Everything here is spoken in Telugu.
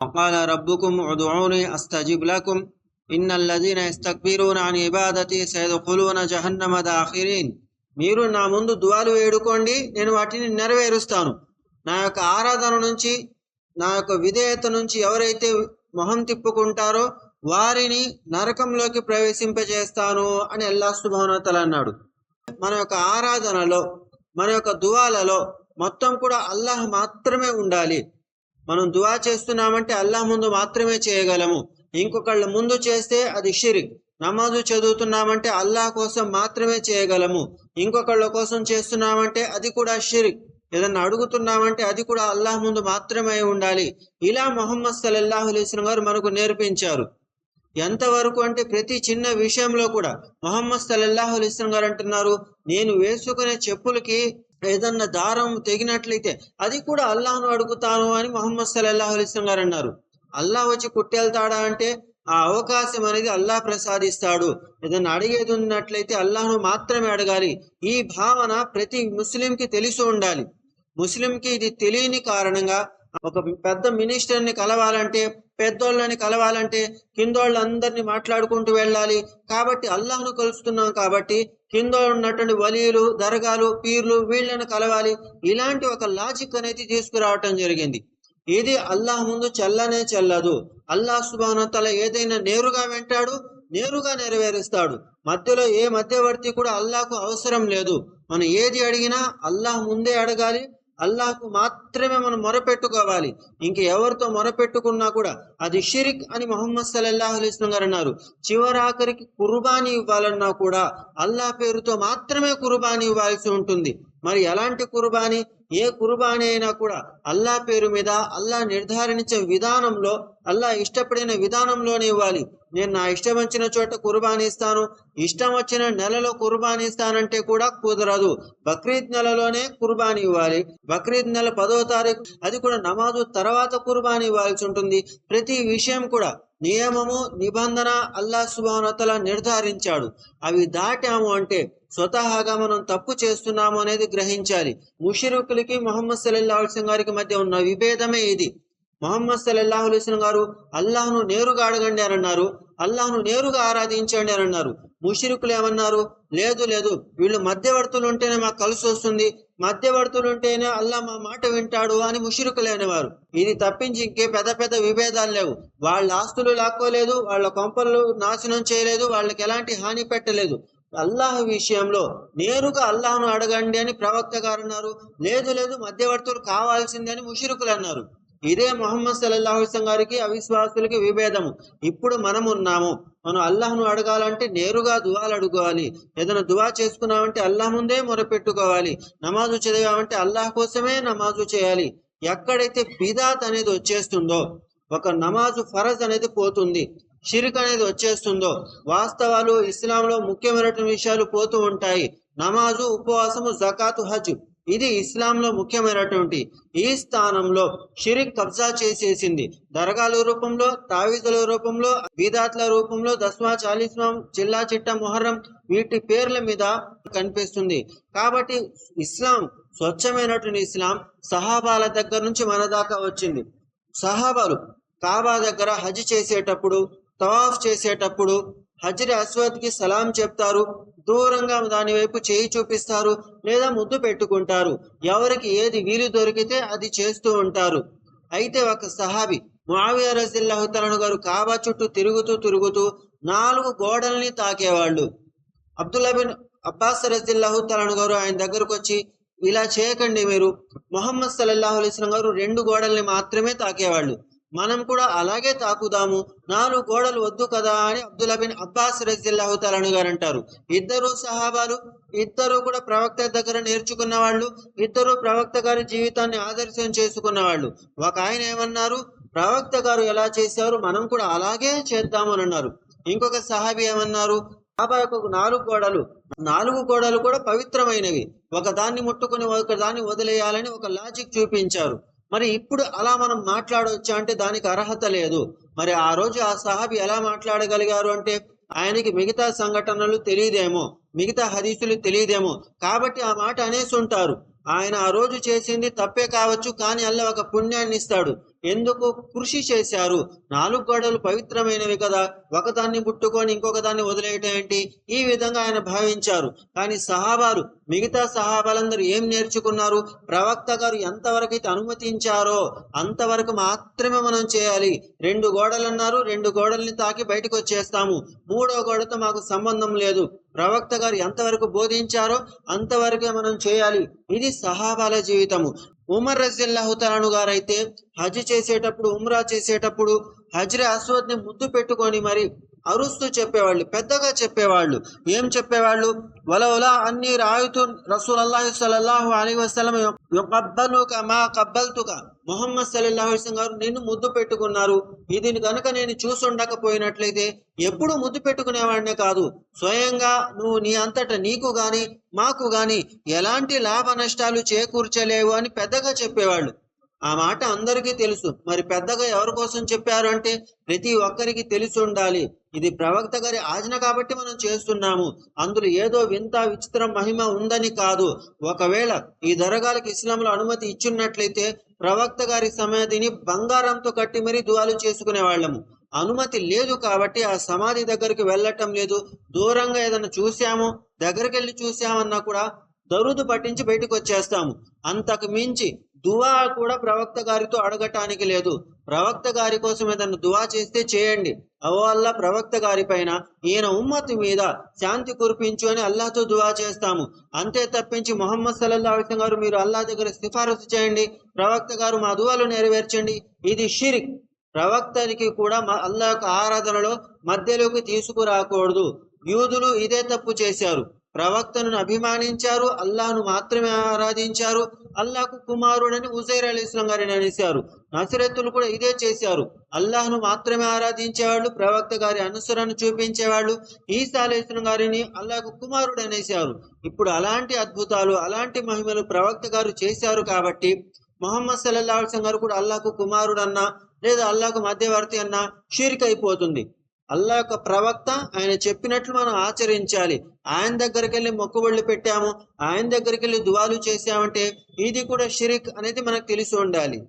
وقال ربكم ادعوني استجب لكم ان الذين يستكبرون عن عبادتي سيدخلون جهنم داخرين మీరు నా ముందు దువాలు వేడుకోండి నేను వాటిని నెరవేరుస్తాను నా యొక్క ఆరాధన నుంచి నా యొక్క విధేయత నుంచి ఎవరైతే మొహం తిప్పుకుంటారో వారిని నరకంలోకి ప్రవేశింపజేస్తాను అని అల్లాహ్ సుభానతల అన్నాడు మన యొక్క ఆరాధనలో మన యొక్క దువాలలో మొత్తం కూడా అల్లాహ్ మాత్రమే ఉండాలి మనం దువా చేస్తున్నామంటే అల్లాహ్ ముందు మాత్రమే చేయగలము. ఇంకొకళ్ళ ముందు చేస్తే అది షిరిక్. నమాజు చదువుతున్నామంటే అల్లాహ్ కోసం మాత్రమే చేయగలము. ఇంకొకళ్ళ కోసం చేస్తున్నామంటే అది కూడా షిరిక్. ఏదన్నా అడుగుతున్నామంటే అది కూడా అల్లాహ్ ముందు మాత్రమే ఉండాలి. ఇలా మొహమ్మద్ సల్లల్లాహు అలైస్లం గారు మనకు నేర్పించారు. ఎంతవరకు అంటే ప్రతి చిన్న విషయంలో కూడా మొహమ్మద్ సల్లల్లాహు అలైస్లం గారు అంటున్నారు నేను వేసుకునే చెప్పులకి ఏదన్నా దారం తెగినట్లయితే అది కూడా అల్లాహ్ను అడుగుతాను అని మొహమ్మద్ సల్లాహు అలిస్లం గారు అన్నారు. అల్లాహ్ వచ్చి కుట్టెళ్తాడా అంటే ఆ అవకాశం అనేది అల్లాహ్ ప్రసాదిస్తాడు. ఏదన్నా అడిగేది ఉన్నట్లయితే అల్లాహ్ను మాత్రమే అడగాలి. ఈ భావన ప్రతి ముస్లింకి తెలిసి ఉండాలి. ముస్లింకి ఇది తెలియని కారణంగా ఒక పెద్ద మినిస్టర్ని కలవాలంటే పెద్దోళ్ళని కలవాలంటే కిందోళ్ళందరినీ మాట్లాడుకుంటూ వెళ్ళాలి. కాబట్టి అల్లాహ్ను కలుస్తున్నాం కాబట్టి కింద ఉన్నటువంటి వలీలు దర్గాలు పీర్లు వీళ్ళని కలవాలి. ఇలాంటి ఒక లాజిక్ అనేది తీసుకురావటం జరిగింది. ఇది అల్లాహ్ ముందు చెల్లనే చెల్లదు. అల్లాహ్ సుబానతల ఏదైనా నేరుగా వెంటాడు నేరుగా నెరవేరుస్తాడు. మధ్యలో ఏ మధ్యవర్తి కూడా అల్లాహకు అవసరం లేదు. మనం ఏది అడిగినా అల్లాహ్ ముందే అడగాలి అల్లాహకు మాత్రమే మనం మొరపెట్టుకోవాలి. ఇంక ఎవరితో మొరపెట్టుకున్నా కూడా అది షిరిక్ అని మొహమ్మద్ సల్లల్లాహు అలీస్లం గారు అన్నారు. చివరాఖరికి కుర్బానీ ఇవ్వాలన్నా కూడా అల్లాహ్ పేరుతో మాత్రమే కుర్బానీ ఇవ్వాల్సి ఉంటుంది. మరి ఎలాంటి కుర్బానీ? ఏ కుర్బానీ అయినా కూడా అల్లా పేరు మీద అల్లా నిర్ధారించే విధానంలో అల్లా ఇష్టపడిన విధానంలోనే ఇవ్వాలి. నేను నా ఇష్టం వచ్చిన చోట కుర్బానీ ఇస్తాను. ఇష్టం వచ్చిన నెలలో కుర్బానీ ఇస్తానంటే కూడా కుదరదు. బక్రీద్ నెలలోనే కుర్బానీ ఇవ్వాలి. బక్రీద్ నెల పదో తారీఖు అది కూడా నమాజు తర్వాత కుర్బానీ ఇవ్వాల్సి ఉంటుంది. ప్రతి విషయం కూడా నియమము నిబంధన అల్లా సుభానతల నిర్ధారించాడు. అవి దాటాము అంటే స్వతహాగా మనం తప్పు చేస్తున్నాము అనేది గ్రహించాలి. ముషిరుకులకి మొహమ్మద్ సల్లల్లాహు గారికి మధ్య ఉన్న విభేదమే ఇది. మొహమ్మద్ సల్లల్లాహు అలైస్లం గారు అల్లాహ్ను నేరుగా అడగండి అని అన్నారు. అల్లాహ్ను నేరుగా ఆరాధించండి అని అన్నారు. ముషిరుకులు ఏమన్నారు? లేదు లేదు వీళ్ళు మధ్యవర్తులు ఉంటేనే మాకు కలిసి వస్తుంది. మధ్యవర్తులు ఉంటేనే అల్లా మా మాట వింటాడు అని ముషిరుకులు అనేవారు. ఇది తప్పించి ఇంకే పెద్ద పెద్ద విభేదాలు లేవు. వాళ్ళ ఆస్తులు లాక్కోలేదు వాళ్ళ కొంపలు నాశనం చేయలేదు వాళ్ళకి ఎలాంటి హాని పెట్టలేదు. అల్లాహ్ విషయంలో నేరుగా అల్లాహ్ను అడగండి అని ప్రవక్త గారు అన్నారు. లేదు లేదు మధ్యవర్తులు కావాల్సిందే అని ముషిరుకులు అన్నారు. ఇదే మొహమ్మద్ సల్లాహుస్లం గారికి అవిశ్వాసులకి విభేదము. ఇప్పుడు మనం ఉన్నాము మనం అల్లాహ్ను అడగాలంటే నేరుగా దువాలు అడుకోవాలి ఏదైనా దువా చేసుకున్నామంటే అల్లాహ్ ముందే మొరపెట్టుకోవాలి. నమాజు చదివామంటే అల్లాహ్ కోసమే నమాజు చేయాలి. ఎక్కడైతే బిదాత్ అనేది వచ్చేస్తుందో ఒక నమాజు ఫరజ్ అనేది పోతుంది షిరిక్ అనేది వచ్చేస్తుందో వాస్తవాలు ఇస్లాంలో ముఖ్యమైనటువంటి విషయాలు పోతూ ఉంటాయి. నమాజు ఉపవాసము జకాతు హజ్. ఇది ఇస్లాంలో ముఖ్యమైనటువంటి ఈ స్థానంలో షిరిక్ కబ్జా చేసేసింది. దర్గాల రూపంలో తావీదుల రూపంలో బీదాత్ల రూపంలో దస్వా చాలీస్వాం చిల్లా చిట్ట మొహర్రం వీటి పేర్ల మీద కనిపిస్తుంది. కాబట్టి ఇస్లాం స్వచ్ఛమైనటువంటి ఇస్లాం సహాబాల దగ్గర నుంచి మన దాకా వచ్చింది. సహాబాలు కాబా దగ్గర హజ్ చేసేటప్పుడు తవాఫ్ చేసేటప్పుడు హజరి అస్వద్కి సలాం చెప్తారు. దూరంగా దాని వైపు చేయి చూపిస్తారు లేదా ముద్దు పెట్టుకుంటారు. ఎవరికి ఏది వీలు దొరికితే అది చేస్తూ ఉంటారు. అయితే ఒక సహాబి మావియా రజిల్లాహుతలను గారు కాబా చుట్టూ తిరుగుతూ తిరుగుతూ నాలుగు గోడల్ని తాకేవాళ్ళు. అబ్దుల్లా బిన్ అబ్బాస్ రజిల్లాహుతలను గారు ఆయన దగ్గరకు వచ్చి ఇలా చేయకండి మీరు. మొహమ్మద్ సల్లల్లాహు అలైస్లం గారు రెండు గోడల్ని మాత్రమే తాకేవాళ్ళు. మనం కూడా అలాగే తాకుదాము. నాలుగు గోడలు వద్దు కదా అని అబ్దుల్లా బిన్ అబ్బాస్ రజిల్లాహు తలను గారు అంటారు. ఇద్దరు సహాబాలు ఇద్దరు కూడా ప్రవక్త దగ్గర నేర్చుకున్న వాళ్ళు ఇద్దరు ప్రవక్త గారి జీవితాన్ని ఆదర్శం చేసుకున్న వాళ్ళు. ఒక ఆయన ఏమన్నారు? ప్రవక్త గారు ఎలా చేశారు? మనం కూడా అలాగే చేద్దాము అని అన్నారు. ఇంకొక సహాబి ఏమన్నారు? బాబా యొక్క నాలుగు గోడలు. నాలుగు గోడలు కూడా పవిత్రమైనవి. ఒక దాన్ని ముట్టుకుని ఒక దాన్ని వదిలేయాలని ఒక లాజిక్ చూపించారు. మరి ఇప్పుడు అలా మనం మాట్లాడవచ్చా అంటే దానికి అర్హత లేదు. మరి ఆ రోజు ఆ సహాబి ఎలా మాట్లాడగలిగారు అంటే ఆయనకి మిగతా సంఘటనలు తెలియదేమో మిగతా హదీసులు తెలియదేమో. కాబట్టి ఆ మాట అనేసి ఉంటారు. ఆయన ఆ రోజు చేసింది తప్పే కావచ్చు కానీ అల్ల ఒక పుణ్యాన్ని ఇస్తాడు. ఎందుకు కృషి చేశారు? నాలుగు గోడలు పవిత్రమైనవి కదా. ఒకదాన్ని ముట్టుకొని ఇంకొక దాన్ని వదిలేయటం ఏంటి? ఈ విధంగా ఆయన భావించారు. కానీ సహాబాలు మిగతా సహాబాలందరూ ఏం నేర్చుకున్నారు? ప్రవక్త గారు ఎంతవరకు అయితే అనుమతించారో అంతవరకు మాత్రమే మనం చేయాలి. రెండు గోడలు అన్నారు రెండు గోడల్ని తాకి బయటకు వచ్చేస్తాము. మూడో గోడతో మాకు సంబంధం లేదు. ప్రవక్త గారు ఎంతవరకు బోధించారో అంతవరకే మనం చేయాలి. ఇది సహాబాల జీవితము. ఉమర్ రజిల్లాహుతాను గారు అయితే హజ్ చేసేటప్పుడు ఉమ్రా చేసేటప్పుడు హజ్రే అస్వద్ని ముద్దు పెట్టుకొని మరి అరుస్తూ చెప్పేవాళ్ళు పెద్దగా చెప్పేవాళ్ళు. ఏం చెప్పేవాళ్ళు? వలవలా అన్ని రాయుతు రసూల్ అల్లాహు సల్లల్లాహు అలీ వసలం కబ్బలుక మా కబ్బల్తుక. మొహమ్మద్ సల్లల్లాహు వసలం గారు నిన్ను ముద్దు పెట్టుకున్నారు. ఇది కనుక నేను చూసుండకపోయినట్లయితే ఎప్పుడు ముద్దు పెట్టుకునేవాడినే కాదు. స్వయంగా నువ్వు నీ అంతట నీకు గాని మాకు గాని ఎలాంటి లాభ నష్టాలు చేకూర్చలేవు అని పెద్దగా చెప్పేవాళ్ళు. ఆ మాట అందరికీ తెలుసు. మరి పెద్దగా ఎవరి కోసం చెప్పారు అంటే ప్రతి ఒక్కరికి తెలిసి ఉండాలి. ఇది ప్రవక్త గారి ఆజ్ఞ కాబట్టి మనం చేస్తున్నాము. అందులో ఏదో వింత విచిత్ర మహిమ ఉందని కాదు. ఒకవేళ ఈ దరగాలకు ఇస్లాంలో అనుమతి ఇచ్చున్నట్లయితే ప్రవక్త గారి సమాధిని బంగారంతో కట్టి మరీ దువాలు చేసుకునే వాళ్ళము. అనుమతి లేదు కాబట్టి ఆ సమాధి దగ్గరికి వెళ్ళటం లేదు. దూరంగా ఏదైనా చూసాము దగ్గరికి వెళ్ళి చూసామన్నా కూడా దరుదు పట్టించి బయటకు వచ్చేస్తాము. అంతకు మించి దువా కూడా ప్రవక్త గారితో అడగటానికి లేదు. ప్రవక్త గారి కోసం ఏదైనా దువా చేస్తే చేయండి. అవల్లా ప్రవక్త గారి పైన ఈయన ఉమ్మతి మీద శాంతి కురిపించు అని అల్లాతో దువా చేస్తాము. అంతే తప్పించి మొహమ్మద్ సల్లల్లా అలిస్లం గారు మీరు అల్లా దగ్గర సిఫారసు చేయండి. ప్రవక్త గారు మా దువాలు నెరవేర్చండి. ఇది షిరిక్. ప్రవక్తనికి కూడా మా అల్లా యొక్క ఆరాధనలో మధ్యలోకి తీసుకురాకూడదు. యూదులు ఇదే తప్పు చేశారు. ప్రవక్తను అభిమానించారు అల్లాను మాత్రమే ఆరాధించారు అల్లాకు కుమారుడని ఉజైర్ అలీ ఇస్లాం గారిని అనేశారు. నసరెత్తులు కూడా ఇదే చేశారు. అల్లాహ్ను మాత్రమే ఆరాధించేవాళ్ళు ప్రవక్త గారి అనుసరణ చూపించేవాళ్ళు ఈసా అలీ ఇస్లాం గారిని అల్లాకు కుమారుడు అనేశారు. ఇప్పుడు అలాంటి అద్భుతాలు అలాంటి మహిమలు ప్రవక్త గారు చేశారు కాబట్టి మొహమ్మద్ సల్లల్లా అల్సం గారు కూడా అల్లాకు కుమారుడు అన్నా లేదా అల్లాకు మధ్యవర్తి అన్నా షిరిక్ అయిపోతుంది. అల్లా యొక్క ప్రవక్త ఆయన చెప్పినట్లు మనం ఆచరించాలి. ఆయన దగ్గరికి వెళ్ళి మొక్కుబళ్ళు పెట్టాము. ఆయన దగ్గరికి వెళ్ళి దువాలు చేసామంటే ఇది కూడా షిరిక్ అనేది మనకు తెలిసి ఉండాలి.